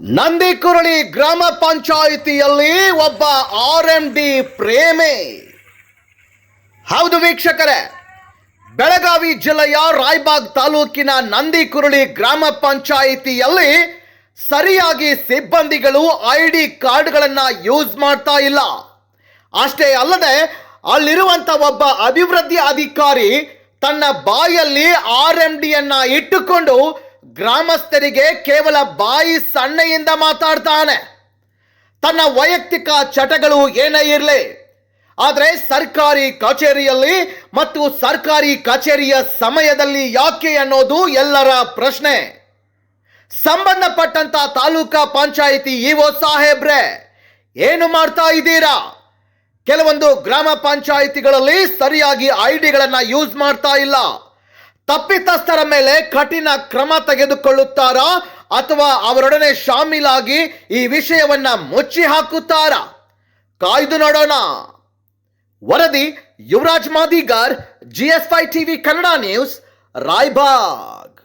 ನಂದಿಕುರಳಿ ಗ್ರಾಮ ಪಂಚಾಯಿತಿಯಲ್ಲಿ ಒಬ್ಬ ಆರ್ ಎಂ ಡಿ ಪ್ರೇಮಿ. ಹೌದು ವೀಕ್ಷಕರೇ, ಬೆಳಗಾವಿ ಜಿಲ್ಲೆಯ ರಾಯಬಾಗ್ ತಾಲೂಕಿನ ನಂದಿಕುರಳಿ ಗ್ರಾಮ ಪಂಚಾಯಿತಿಯಲ್ಲಿ ಸರಿಯಾಗಿ ಸಿಬ್ಬಂದಿಗಳು ಐ ಡಿ ಕಾರ್ಡ್ಗಳನ್ನು ಯೂಸ್ ಮಾಡ್ತಾ ಇಲ್ಲ. ಅಷ್ಟೇ ಅಲ್ಲದೆ, ಅಲ್ಲಿರುವಂತ ಒಬ್ಬ ಅಭಿವೃದ್ಧಿ ಅಧಿಕಾರಿ ತನ್ನ ಬಾಯಲ್ಲಿ ಆರ್ ಎಂ ಡಿಯನ್ನು ಇಟ್ಟುಕೊಂಡು ಗ್ರಾಮಸ್ಥರಿಗೆ ಕೇವಲ ಬಾಯಿ ಸಣ್ಣೆಯಿಂದ ಮಾತಾಡ್ತಾನೆ. ತನ್ನ ವೈಯಕ್ತಿಕ ಚಟಗಳು ಏನೇ ಇರಲಿ, ಆದರೆ ಸರ್ಕಾರಿ ಕಚೇರಿಯಲ್ಲಿ ಮತ್ತು ಸರ್ಕಾರಿ ಕಚೇರಿಯ ಸಮಯದಲ್ಲಿ ಯಾಕೆ ಅನ್ನೋದು ಎಲ್ಲರ ಪ್ರಶ್ನೆ. ಸಂಬಂಧಪಟ್ಟಂತ ತಾಲೂಕಾ ಪಂಚಾಯಿತಿ ಇಒ ಸಾಹೇಬ್ರೆ, ಏನು ಮಾಡ್ತಾ ಇದ್ದೀರಾ? ಕೆಲವೊಂದು ಗ್ರಾಮ ಪಂಚಾಯಿತಿಗಳಲ್ಲಿ ಸರಿಯಾಗಿ ಐಡಿಗಳನ್ನ ಯೂಸ್ ಮಾಡ್ತಾ ಇಲ್ಲ. ತಪ್ಪಿತಸ್ಥರ ಮೇಲೆ ಕಠಿಣ ಕ್ರಮ ತೆಗೆದುಕೊಳ್ಳುತ್ತಾರಾ ಅಥವಾ ಅವರೊಡನೆ ಶಾಮೀಲಾಗಿ ಈ ವಿಷಯವನ್ನ ಮುಚ್ಚಿ ಹಾಕುತ್ತಾರಾ? ಕಾಯ್ದು ನೋಡೋಣ. ವರದಿ, Yuvaraj Madigar GS five TV Kannada news, Raybag.